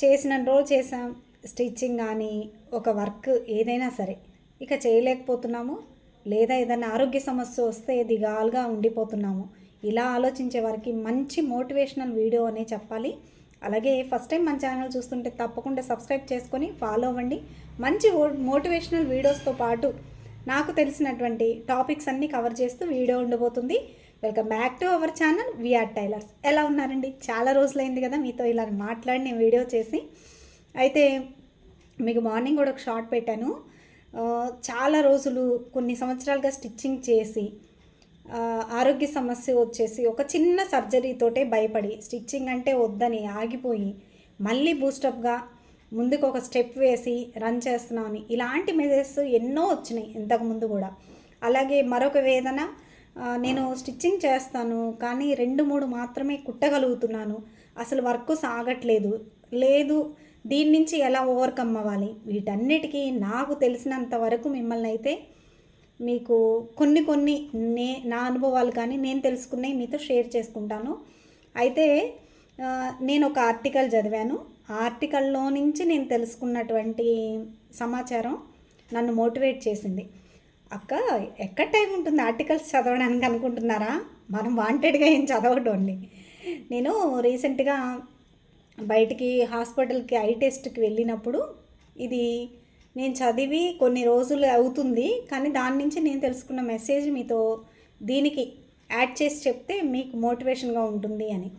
చేసిన రోజు చేసాం స్టిచ్చింగ్ కానీ ఒక వర్క్ ఏదైనా సరే ఇక చేయలేకపోతున్నాము. లేదా ఏదైనా ఆరోగ్య సమస్య వస్తే దిగాలుగా ఉండిపోతున్నాము. ఇలా ఆలోచించే వారికి మంచి మోటివేషనల్ వీడియో అనే చెప్పాలి. అలాగే ఫస్ట్ టైం మన ఛానల్ చూస్తుంటే తప్పకుండా సబ్స్క్రైబ్ చేసుకొని ఫాలో అవ్వండి. మంచి మోటివేషనల్ వీడియోస్తో పాటు నాకు తెలిసినటువంటి టాపిక్స్ అన్నీ కవర్ చేస్తూ వీడియో ఉండబోతుంది. Welcome back to our channel VR tailors. ఎలా ఉన్నారండి? చాలా రోజులైంది కదా మీతో ఇలా మాట్లాడి నేను వీడియో చేసి. అయితే మీకు మార్నింగ్ కూడా ఒక షార్ట్ పెట్టాను. చాలా రోజులు కొన్ని సంవత్సరాలుగా స్టిచ్చింగ్ చేసి ఆరోగ్య సమస్య వచ్చేసి ఒక చిన్న సర్జరీతోటే భయపడి స్టిచ్చింగ్ అంటే వద్దని ఆగిపోయి మళ్ళీ బూస్టప్గా ముందుకు ఒక స్టెప్ వేసి రన్ చేస్తున్నామని ఇలాంటి మెసేజెస్ ఎన్నో వచ్చినాయి ఇంతకుముందు కూడా. అలాగే మరొక వేదన నేను స్టిచ్చింగ్ చేస్తాను కానీ రెండు మూడు మాత్రమే కుట్టగలుగుతున్నాను. అసలు వర్క్ సాగట్లేదు. లేదు దీని నుంచి ఎలా ఓవర్కమ్ అవ్వాలి? వీటన్నిటికీ నాకు తెలిసినంత వరకు మిమ్మల్ని అయితే మీకు కొన్ని కొన్ని నే నా అనుభవాలు కానీ నేను తెలుసుకునే మీతో షేర్ చేసుకుంటాను. అయితే నేను ఒక ఆర్టికల్ చదివాను. ఆ ఆర్టికల్లో నుంచి నేను తెలుసుకున్నటువంటి సమాచారం నన్ను మోటివేట్ చేసింది. అక్క ఎక్కడ టైం ఉంటుంది? ఆర్టికల్స్ చదవడానికి అనుకుంటున్నారా? మనం వాంటెడ్గా ఏం చదవడం నేను రీసెంట్గా బయటికి హాస్పిటల్కి ఐ టెస్ట్కి వెళ్ళినప్పుడు ఇది నేను చదివి కొన్ని రోజులు అవుతుంది కానీ దాని నుంచి నేను తెలుసుకున్న మెసేజ్ మీతో దీనికి యాడ్ చేసి చెప్తే మీకు మోటివేషన్గా ఉంటుంది అని.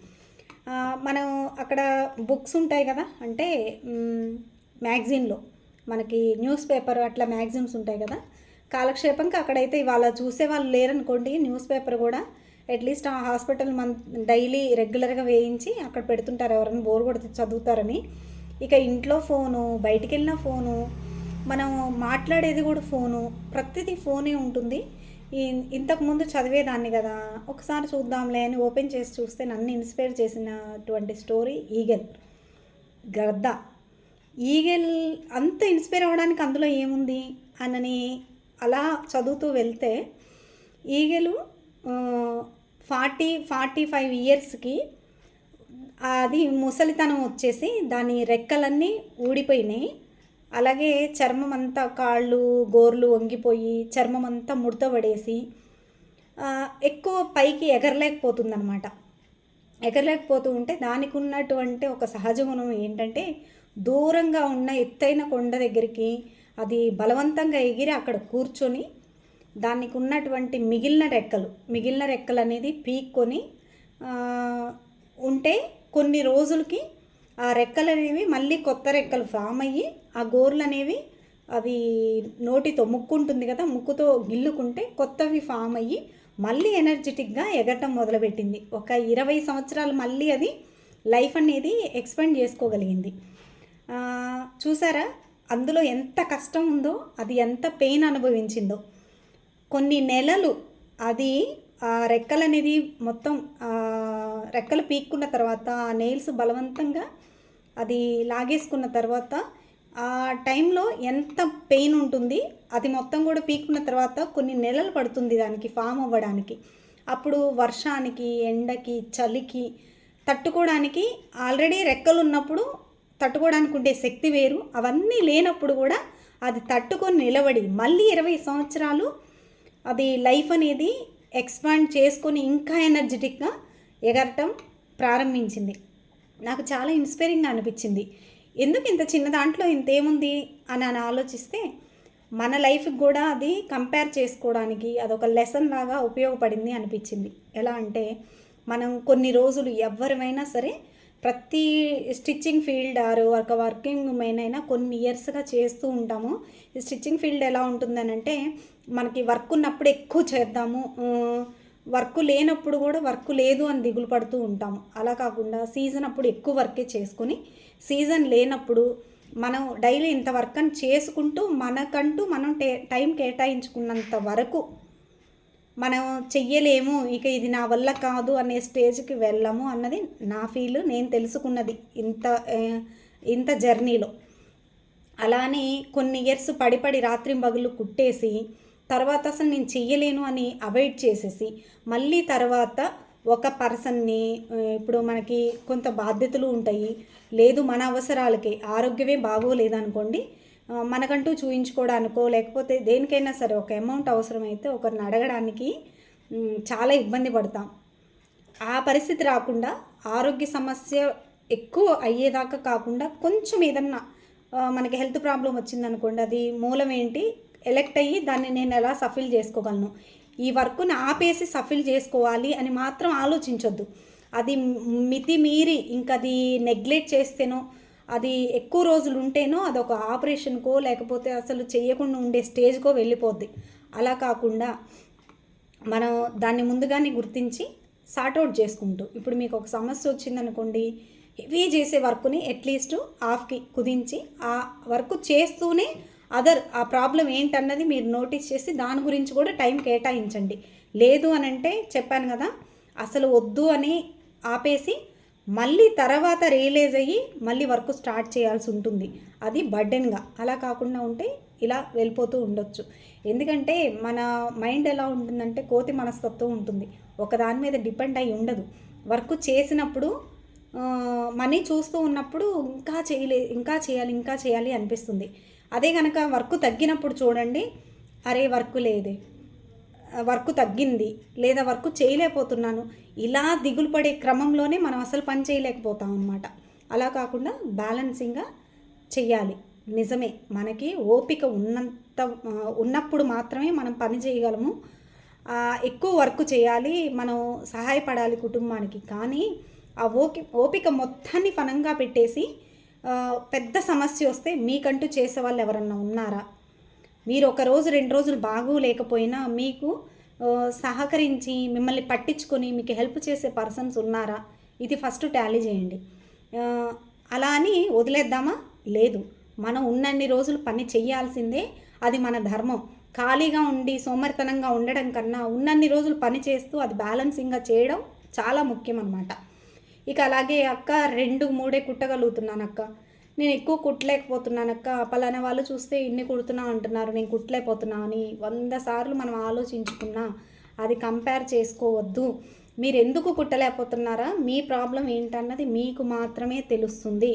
మనం అక్కడ బుక్స్ ఉంటాయి కదా? అంటే మ్యాగజైన్లో మనకి న్యూస్ పేపర్ అట్లా మ్యాగజైన్స్ ఉంటాయి కదా? కాలక్షేపంకి అక్కడైతే ఇవాళ చూసే వాళ్ళు లేరనుకోండి న్యూస్ పేపర్ కూడా అట్లీస్ట్ ఆ హాస్పిటల్ మన డైలీ రెగ్యులర్గా వేయించి అక్కడ పెడుతుంటారు ఎవరైనా బోర్ కొడితే చదువుతారని. ఇక ఇంట్లో ఫోను బయటికి వెళ్ళిన ఫోను మనం మాట్లాడేది కూడా ఫోను ప్రతిదీ ఫోనే ఉంటుంది. ఇంతకుముందు చదివేదాన్ని కదా ఒకసారి చూద్దాంలే అని ఓపెన్ చేసి చూస్తే నన్ను ఇన్స్పైర్ చేసినటువంటి స్టోరీ ఈగల్ గద్ద. ఈగల్ అంత ఇన్స్పైర్ అవ్వడానికి అందులో ఏముంది? అనని అలా చదువుతూ వెళ్తే ఈగలు ఫార్టీ ఫార్టీ ఫైవ్ ఇయర్స్కి అది ముసలితనం వచ్చేసి దాని రెక్కలన్నీ ఊడిపోయినాయి. అలాగే చర్మం అంతా కాళ్ళు గోర్లు వంగిపోయి చర్మం అంతా ముడతపడేసి పడేసి ఎక్కువ పైకి ఎగరలేకపోతుందన్నమాట. ఎగరలేకపోతూ ఉంటే దానికి ఉన్నటువంటి ఒక సహజ గుణం ఏంటంటే దూరంగా ఉన్న ఎత్తైన కొండ దగ్గరికి అది బలవంతంగా ఎగిరి అక్కడ కూర్చొని దానికి ఉన్నటువంటి మిగిలిన రెక్కలు మిగిలిన రెక్కలు అనేది పీక్కొని ఉంటే కొన్ని రోజులకి ఆ రెక్కలు అనేవి మళ్ళీ కొత్త రెక్కలు ఫామ్ అయ్యి ఆ గోర్లు అనేవి అవి నోటితో ముక్కు ఉంటుంది కదా ముక్కుతో గిల్లుకుంటే కొత్తవి ఫామ్ అయ్యి మళ్ళీ ఎనర్జెటిక్గా ఎగరటం మొదలుపెట్టింది. ఒక ఇరవై సంవత్సరాలు మళ్ళీ అది లైఫ్ అనేది ఎక్స్పెండ్ చేసుకోగలిగింది. చూసారా? అందులో ఎంత కష్టం ఉందో అది ఎంత పెయిన్ అనుభవించిందో. కొన్ని నెలలు అది ఆ రెక్కలు అనేది మొత్తం రెక్కలు పీక్కున్న తర్వాత ఆ నెయిల్స్ బలవంతంగా అది లాగేసుకున్న తర్వాత ఆ టైంలో ఎంత పెయిన్ ఉంటుంది అది మొత్తం కూడా పీక్కున్న తర్వాత కొన్ని నెలలు పడుతుంది దానికి ఫామ్ అవ్వడానికి. అప్పుడు వర్షానికి ఎండకి చలికి తట్టుకోవడానికి ఆల్రెడీ రెక్కలు ఉన్నప్పుడు తట్టుకోవడానికి ఉండే శక్తి వేరు. అవన్నీ లేనప్పుడు కూడా అది తట్టుకొని నిలబడి మళ్ళీ ఇరవై సంవత్సరాలు అది లైఫ్ అనేది ఎక్స్పాండ్ చేసుకొని ఇంకా ఎనర్జెటిక్గా ఎగరటం ప్రారంభించింది. నాకు చాలా ఇన్స్పైరింగ్గా అనిపించింది. ఎందుకు ఇంత చిన్న దాంట్లో ఇంత ఏముంది అని అని ఆలోచిస్తే మన లైఫ్కి కూడా అది కంపేర్ చేసుకోవడానికి అదొక లెసన్ లాగా ఉపయోగపడింది అనిపించింది. ఎలా అంటే మనం కొన్ని రోజులు ఎవరివైనా సరే ప్రతి స్టిచ్చింగ్ ఫీల్డ్ ఆరు ఒక వర్కింగ్ ఉమెన్ అయినా కొన్ని ఇయర్స్గా చేస్తూ ఉంటాము. ఈ స్టిచ్చింగ్ ఫీల్డ్ ఎలా ఉంటుందనంటే మనకి వర్క్ ఉన్నప్పుడు ఎక్కువ చేద్దాము. వర్క్ లేనప్పుడు కూడా వర్క్ లేదు అని దిగులు పడుతూ ఉంటాము. అలా కాకుండా సీజన్ అప్పుడు ఎక్కువ వర్కే చేసుకొని సీజన్ లేనప్పుడు మనం డైలీ ఇంత వర్క్ అని చేసుకుంటూ మనకంటూ మనం టే టైం కేటాయించుకున్నంత వరకు మనం చెయ్యలేము ఇక ఇది నా వల్ల కాదు అనే స్టేజ్కి వెళ్ళము అన్నది నా ఫీల్ నేను తెలుసుకున్నది ఇంత ఇంత జర్నీలో. అలానే కొన్ని ఇయర్స్ పడి పడి రాత్రి పగులు కుట్టేసి తర్వాత అసలు నేను చెయ్యలేను అని అవాయిడ్ చేసేసి మళ్ళీ తర్వాత ఒక పర్సన్ని ఇప్పుడు మనకి కొంత బాధ్యతలు ఉంటాయి లేదు మన అవసరాలకి ఆరోగ్యమే బాగోలేదనుకోండి మనకంటూ చూయించుకోవడానికో లేకపోతే దేనికైనా సరే ఒక అమౌంట్ అవసరమైతే ఒకరిని అడగడానికి చాలా ఇబ్బంది పడతాం. ఆ పరిస్థితి రాకుండా ఆరోగ్య సమస్య ఎక్కువ అయ్యేదాకా కాకుండా కొంచెం ఏదన్నా మనకి హెల్త్ ప్రాబ్లం వచ్చిందనుకోండి అది మూలం ఏంటి ఎలెక్ట్ అయ్యి దాన్ని నేను ఎలా సఫిల్ చేసుకోగలను? ఈ వర్క్ని ఆపేసి సఫిల్ చేసుకోవాలి అని మాత్రం ఆలోచించొద్దు. అది మితి మీరి ఇంకా అది నెగ్లెక్ట్ చేస్తేనో అది ఎక్కువ రోజులు ఉంటేనో అదొక ఆపరేషన్కో లేకపోతే అసలు చేయకుండా ఉండే స్టేజ్కో వెళ్ళిపోద్ది. అలా కాకుండా మనం దాన్ని ముందుగానే గుర్తించి సార్ట్అవుట్ చేసుకుంటూ ఇప్పుడు మీకు ఒక సమస్య వచ్చిందనుకోండి హెవీ చేసే వర్క్ని అట్లీస్ట్ హాఫ్కి కుదించి ఆ వర్క్ చేస్తూనే అదర్ ఆ ప్రాబ్లం ఏంటన్నది మీరు నోటీస్ చేసి దాని గురించి కూడా టైం కేటాయించండి. లేదు అని అంటే చెప్పాను కదా అసలు వద్దు అని ఆపేసి మళ్ళీ తర్వాత రియలైజ్ అయ్యి మళ్ళీ వర్క్ స్టార్ట్ చేయాల్సి ఉంటుంది. అది బర్డెన్గా. అలా కాకుండా ఉంటే ఇలా వెళ్ళిపోతూ ఉండొచ్చు. ఎందుకంటే మన మైండ్ ఎలా ఉంటుందంటే కోతి మనస్తత్వం ఉంటుంది. ఒకదాని మీద డిపెండ్ అయి ఉండదు. వర్క్ చేసినప్పుడు మనీ చూస్తూ ఉన్నప్పుడు ఇంకా చేయలే ఇంకా చేయాలి ఇంకా చేయాలి అనిపిస్తుంది. అదే కనుక వర్క్ తగ్గినప్పుడు చూడండి అరే వర్క్ లేదే. వర్క్ తగ్గింది లేదా వర్క్ చేయలేకపోతున్నాను. ఇలా దిగులు పడే క్రమంలోనే మనం అసలు పని చేయలేకపోతాం అనమాట అలా కాకుండా బ్యాలెన్సింగ్గా చెయ్యాలి. నిజమే మనకి ఓపిక ఉన్నంత ఉన్నప్పుడు మాత్రమే మనం పని చేయగలము. ఎక్కువ వర్క్ చేయాలి మనం సహాయపడాలి కుటుంబానికి. కానీ ఆ ఓకి ఓపిక మొత్తాన్ని ఫనంగా పెట్టేసి పెద్ద సమస్య వస్తే మీకంటూ చేసే వాళ్ళు ఎవరన్నా ఉన్నారా? మీరు ఒక రోజు రెండు రోజులు బాగోలేకపోయినా మీకు సహకరించి మిమ్మల్ని పట్టించుకొని మీకు హెల్ప్ చేసే పర్సన్స్ ఉన్నారా? ఇది ఫస్ట్ టాలీ చేయండి. అలా అని వదిలేద్దామా? లేదు. మనం ఉన్నన్ని రోజులు పని చేయాల్సిందే అది మన ధర్మం. ఖాళీగా ఉండి సోమర్తనంగా ఉండడం కన్నా ఉన్నన్ని రోజులు పని చేస్తూ అది బ్యాలెన్సింగ్గా చేయడం చాలా ముఖ్యం అన్నమాట ఇక అలాగే అక్క రెండు మూడే కుట్టగలుగుతున్నాను అక్క నేను ఎక్కువ కుట్టలేకపోతున్నాను అక్క పలానా వాళ్ళు చూస్తే ఇన్ని కుడుతున్నా అంటున్నారు. నేను కుట్టలేకపోతున్నా అని వంద సార్లు మనం ఆలోచించుకున్నా అది కంపేర్ చేసుకోవద్దు. మీరు ఎందుకు కుట్టలేకపోతున్నారా? మీ ప్రాబ్లం ఏంటన్నది మీకు మాత్రమే తెలుస్తుంది.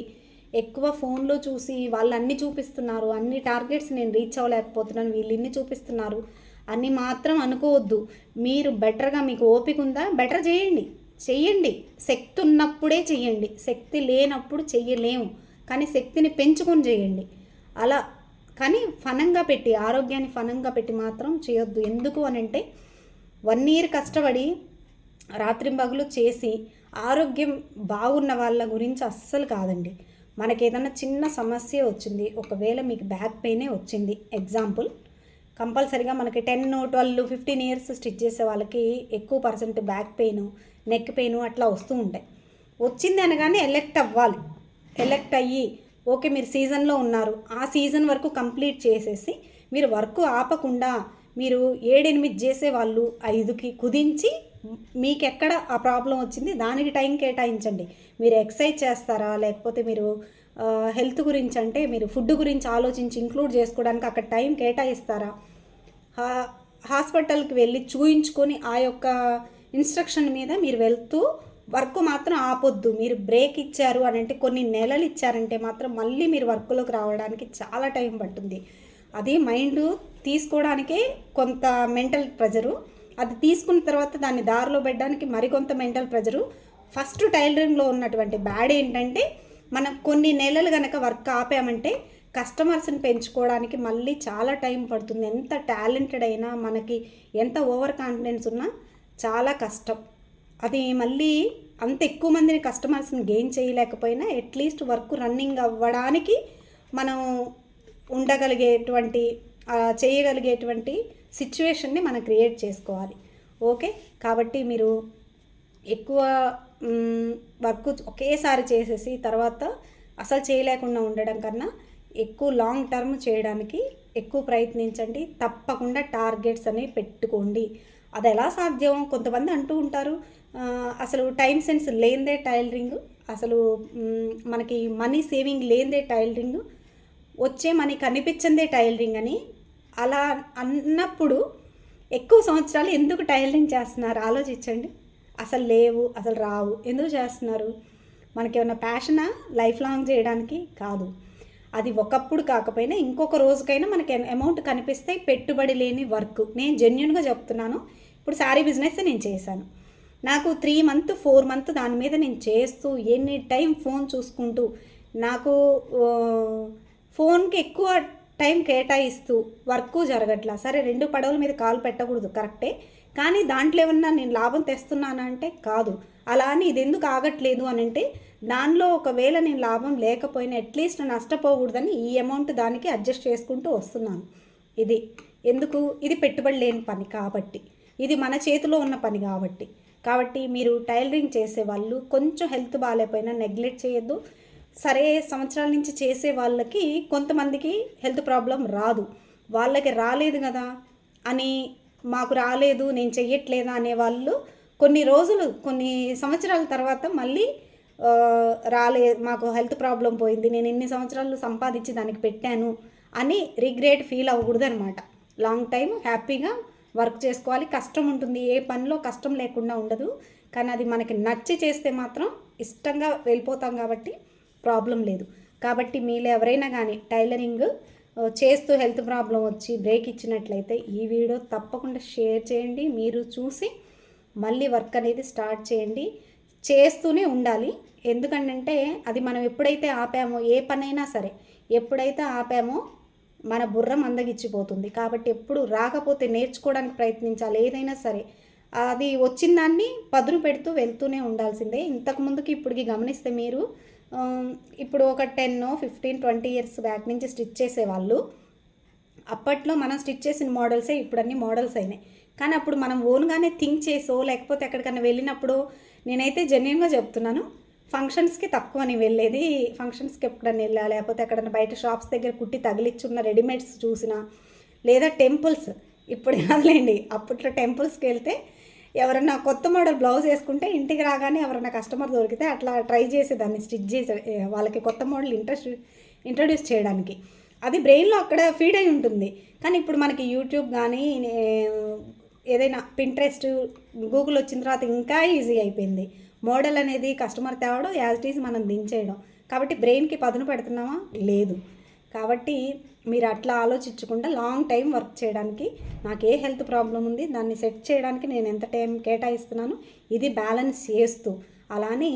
ఎక్కువ ఫోన్లో చూసి వాళ్ళు అన్ని చూపిస్తున్నారు. అన్ని టార్గెట్స్ నేను రీచ్ అవ్వలేకపోతున్నాను. వీళ్ళు ఇన్ని చూపిస్తున్నారు అని మాత్రం అనుకోవద్దు. మీరు బెటర్గా మీకు ఓపిక ఉందా? బెటర్ చేయండి. చెయ్యండి శక్తి ఉన్నప్పుడే చెయ్యండి శక్తి లేనప్పుడు చెయ్యలేము కానీ శక్తిని పెంచుకొని చేయండి. అలా కానీ ఫనంగా పెట్టి ఆరోగ్యాన్ని ఫనంగా పెట్టి మాత్రం చేయొద్దు. ఎందుకు అని అంటే వన్ ఇయర్ కష్టపడి రాత్రింబగులు చేసి ఆరోగ్యం బాగున్న వాళ్ళ గురించి అస్సలు కాదండి. మనకి ఏదైనా చిన్న సమస్య వచ్చింది ఒకవేళ మీకు బ్యాక్ పెయినే వచ్చింది. ఎగ్జాంపుల్ కంపల్సరీగా మనకి ten twelve fifteen years stitch చేసే వాళ్ళకి ఎక్కువ percent back pain neck pain అట్లా వస్తూ ఉంటాయి. వచ్చింది అనగానే ఎలెక్ట్ అవ్వాలి. ఎలెక్ట్ అయ్యి ఓకే మీరు సీజన్లో ఉన్నారు. ఆ సీజన్ వరకు కంప్లీట్ చేసేసి మీరు వర్క్ ఆపకుండా మీరు ఏడెనిమిది చేసే వాళ్ళు ఐదుకి కుదించి మీకు ఎక్కడ ఆ ప్రాబ్లం వచ్చింది దానికి టైం కేటాయించండి. మీరు ఎక్సర్సైజ్ చేస్తారా? లేకపోతే మీరు హెల్త్ గురించి అంటే మీరు ఫుడ్ గురించి ఆలోచించి ఇంక్లూడ్ చేసుకోవడానికి అక్కడ టైం కేటాయిస్తారా? హాస్పిటల్కి వెళ్ళి చూయించుకొని ఆ యొక్క ఇన్స్ట్రక్షన్ మీద మీరు వెళ్తూ వర్క్ మాత్రం ఆపొద్దు. మీరు బ్రేక్ ఇచ్చారు అని అంటే కొన్ని నెలలు ఇచ్చారంటే మాత్రం మళ్ళీ మీరు వర్క్లోకి రావడానికి చాలా టైం పడుతుంది. అది మైండ్ తీసుకోవడానికే కొంత మెంటల్ ప్రెజరు. అది తీసుకున్న తర్వాత దాన్ని దారిలో పెట్టడానికి మరికొంత మెంటల్ ప్రెజరు. ఫస్ట్ టైలరింగ్లో ఉన్నటువంటి బ్యాడ్ ఏంటంటే మనం కొన్ని నెలలు కనుక వర్క్ ఆపామంటే కస్టమర్స్ని పెంచుకోవడానికి మళ్ళీ చాలా టైం పడుతుంది. ఎంత టాలెంటెడ్ అయినా మనకి ఎంత ఓవర్ కాన్ఫిడెన్స్ ఉన్నా చాలా కష్టం. అది మళ్ళీ అంత ఎక్కువ మందిని కస్టమర్స్ని గెయిన్ చేయలేకపోయినా అట్లీస్ట్ వర్క్ రన్నింగ్ అవ్వడానికి మనం ఉండగలిగేటువంటి చేయగలిగేటువంటి సిచ్యువేషన్ని మనం క్రియేట్ చేసుకోవాలి. ఓకే కాబట్టి మీరు ఎక్కువ వర్క్ ఒకేసారి చేసేసి తర్వాత అసలు చేయలేకుండా ఉండడం కన్నా ఎక్కువ లాంగ్ టర్మ్ చేయడానికి ఎక్కువ ప్రయత్నించండి. తప్పకుండా టార్గెట్స్ అనేవి పెట్టుకోండి. అది ఎలా సాధ్యం? కొంతమంది అంటూ ఉంటారు అసలు టైం సెన్స్ లేనిదే టైలరింగ్ అసలు మనకి మనీ సేవింగ్ లేనిదే టైలరింగ్ వచ్చే మనీ కనిపించిందే టైలరింగ్ అని అలా అన్నప్పుడు ఎక్కువ సంవత్సరాలు ఎందుకు టైలరింగ్ చేస్తున్నారు? ఆలోచించండి. అసలు లేవు అసలు రావు. ఎందుకు చేస్తున్నారు? మనకి ఏమైనా ప్యాషనా? లైఫ్ లాంగ్ చేయడానికి కాదు. అది ఒకప్పుడు కాకపోయినా ఇంకొక రోజుకైనా మనకి అమౌంట్ కనిపిస్తే పెట్టుబడి లేని వర్క్. నేను జెన్యున్గా చెప్తున్నాను. ఇప్పుడు శారీ బిజినెస్ నేను చేశాను. నాకు త్రీ మంత్ ఫోర్ మంత్ దాని మీద నేను చేస్తూ ఎనీ టైం ఫోన్ చూసుకుంటూ నాకు ఫోన్కి ఎక్కువ టైం కేటాయిస్తూ వర్క్ జరగట్లా. సరే రెండు పడవల మీద కాలు పెట్టకూడదు కరెక్టే. కానీ దాంట్లో ఏమన్నా నేను లాభం తెస్తున్నానా అంటే కాదు. అలా అని ఇది ఎందుకు ఆగట్లేదు అని అంటే దానిలో ఒకవేళ నేను లాభం లేకపోయినా అట్లీస్ట్ నష్టపోకూడదని ఈ అమౌంట్ దానికి అడ్జస్ట్ చేసుకుంటూ వస్తున్నాను. ఇది. ఎందుకు? ఇది పెట్టుబడి లేని పని కాబట్టి. ఇది మన చేతిలో ఉన్న పని కాబట్టి. కాబట్టి మీరు టైలరింగ్ చేసే వాళ్ళు కొంచెం హెల్త్ బాగాలేకపోయినా నెగ్లెక్ట్ చేయొద్దు. సరే సంవత్సరాల నుంచి చేసే వాళ్ళకి కొంతమందికి హెల్త్ ప్రాబ్లం రాదు. వాళ్ళకి రాలేదు కదా అని మాకు రాలేదు నేను చెయ్యట్లేదా అనే వాళ్ళు కొన్ని రోజులు కొన్ని సంవత్సరాల తర్వాత మళ్ళీ రాలే మాకు హెల్త్ ప్రాబ్లం పోయింది నేను ఎన్ని సంవత్సరాలు సంపాదించి దానికి పెట్టాను అని రిగ్రెట్ ఫీల్ అవ్వకూడదు అనమాట లాంగ్ టైం హ్యాపీగా వర్క్ చేసుకోవాలి. కష్టం ఉంటుంది. ఏ పనిలో కష్టం లేకుండా ఉండదు. కానీ అది మనకి నచ్చి చేస్తే మాత్రం ఇష్టంగా వెళ్ళిపోతాం కాబట్టి ప్రాబ్లం లేదు. కాబట్టి మీలో ఎవరైనా కానీ టైలరింగ్ చేస్తూ హెల్త్ ప్రాబ్లం వచ్చి బ్రేక్ ఇచ్చినట్లయితే ఈ వీడియో తప్పకుండా షేర్ చేయండి. మీరు చూసి మళ్ళీ వర్క్ అనేది స్టార్ట్ చేయండి. చేస్తూనే ఉండాలి. ఎందుకంటే అది మనం ఎప్పుడైతే ఆపామో ఏ పనైనా సరే ఎప్పుడైతే ఆపామో మన బుర్ర మందగిచ్చిపోతుంది కాబట్టి ఎప్పుడు రాకపోతే నేర్చుకోవడానికి ప్రయత్నించాలి. ఏదైనా సరే. అది వచ్చిన దాన్ని పదును పెడుతూ వెళ్తూనే ఉండాల్సిందే. ఇంతకు ముందుకి ఇప్పటికి గమనిస్తే మీరు ఇప్పుడు ఒక ten fifteen twenty years back నుంచి స్టిచ్ చేసేవాళ్ళు. అప్పట్లో మనం స్టిచ్ చేసిన మోడల్సే ఇప్పుడు అన్ని మోడల్స్ అయినాయి. కానీ అప్పుడు మనం ఓన్గానే థింక్ చేసో లేకపోతే ఎక్కడికైనా వెళ్ళినప్పుడు నేనైతే జెన్యున్గా చెప్తున్నాను. ఫంక్షన్స్కి తక్కువ నేను వెళ్ళేది ఫంక్షన్స్కి ఎప్పుడన్నా వెళ్ళా? లేకపోతే ఎక్కడైనా బయట షాప్స్ దగ్గర కుట్టి తగిలిచ్చున్న రెడీమేడ్స్ చూసినా? లేదా టెంపుల్స్? ఇప్పుడు కాదులేండి. అప్పట్లో టెంపుల్స్కి వెళ్తే ఎవరన్నా కొత్త మోడల్ బ్లౌజ్ వేసుకుంటే ఇంటికి రాగానే ఎవరైనా కస్టమర్ దొరికితే అట్లా ట్రై చేసేదాన్ని స్టిచ్ చేసే వాళ్ళకి కొత్త మోడల్ ఇంట్రెస్ట్ ఇంట్రడ్యూస్ చేయడానికి. అది బ్రెయిన్లో అక్కడ ఫీడ్ అయి ఉంటుంది. కానీ ఇప్పుడు మనకి యూట్యూబ్ కానీ ఏదైనా పింట్రెస్ట్ గూగుల్ వచ్చిన తర్వాత ఇంకా ఈజీ అయిపోయింది. మోడల్ అనేది కస్టమర్ తేవడం యాజ్ ఇట్ ఈజ్ మనం దించేయడం. కాబట్టి బ్రెయిన్కి పదును పెడుతున్నామా? లేదు. కాబట్టి మీరు అట్లా ఆలోచించకుండా లాంగ్ టైం వర్క్ చేయడానికి నాకు ఏ హెల్త్ ప్రాబ్లం ఉంది దాన్ని సెట్ చేయడానికి నేను ఎంత టైం కేటాయిస్తున్నాను ఇది బ్యాలెన్స్ చేస్తూ. అలానే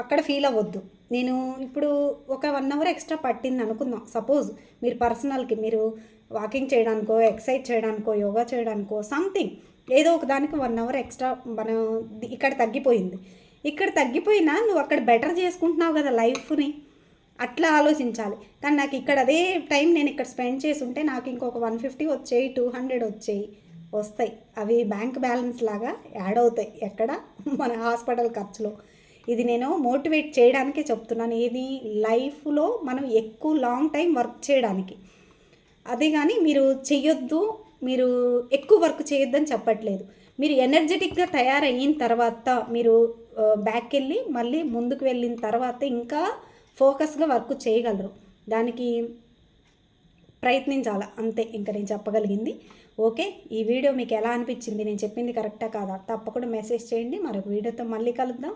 అక్కడ ఫీల్ అవ్వద్దు. నేను ఇప్పుడు ఒక వన్ అవర్ ఎక్స్ట్రా పట్టింది అనుకుందాం. సపోజ్ మీరు పర్సనల్కి మీరు వాకింగ్ చేయడానికో ఎక్సర్సైజ్ చేయడానికో యోగా చేయడానికో సంథింగ్. ఏదో ఒక దానికి వన్ అవర్ ఎక్స్ట్రా మనం ఇక్కడ తగ్గిపోయింది. ఇక్కడ తగ్గిపోయినా నువ్వు అక్కడ బెటర్ చేసుకుంటున్నావు కదా లైఫ్ని అట్లా ఆలోచించాలి. కానీ నాకు ఇక్కడ అదే టైం నేను ఇక్కడ స్పెండ్ చేసి ఉంటే నాకు ఇంకొక వన్ ఫిఫ్టీ వచ్చేయి టూ హండ్రెడ్ వచ్చేయి. వస్తాయి. అవి బ్యాంక్ బ్యాలెన్స్ లాగా యాడ్ అవుతాయి ఎక్కడ? మన హాస్పిటల్ ఖర్చులో. ఇది నేను మోటివేట్ చేయడానికే చెప్తున్నాను. ఇది లైఫ్లో మనం ఎక్కువ లాంగ్ టైం వర్క్ చేయడానికి. అదే కానీ మీరు చెయ్యొద్దు. మీరు ఎక్కువ వర్క్ చేయొద్దని చెప్పట్లేదు. మీరు ఎనర్జెటిక్గా తయారయిన తర్వాత మీరు బ్యాక్ వెళ్ళి మళ్ళీ ముందుకు వెళ్ళిన తర్వాత ఇంకా ఫోకస్గా వర్క్ చేయగలరు. దానికి ప్రయత్నించాలి. అంతే ఇంకా నేను చెప్పగలిగింది. ఓకే ఈ వీడియో మీకు ఎలా అనిపించింది? నేను చెప్పింది కరెక్టా కాదా? తప్పకుండా మెసేజ్ చేయండి. మరొక వీడియోతో మళ్ళీ కలుద్దాం.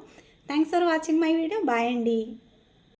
Thanks for watching my video bye అండి.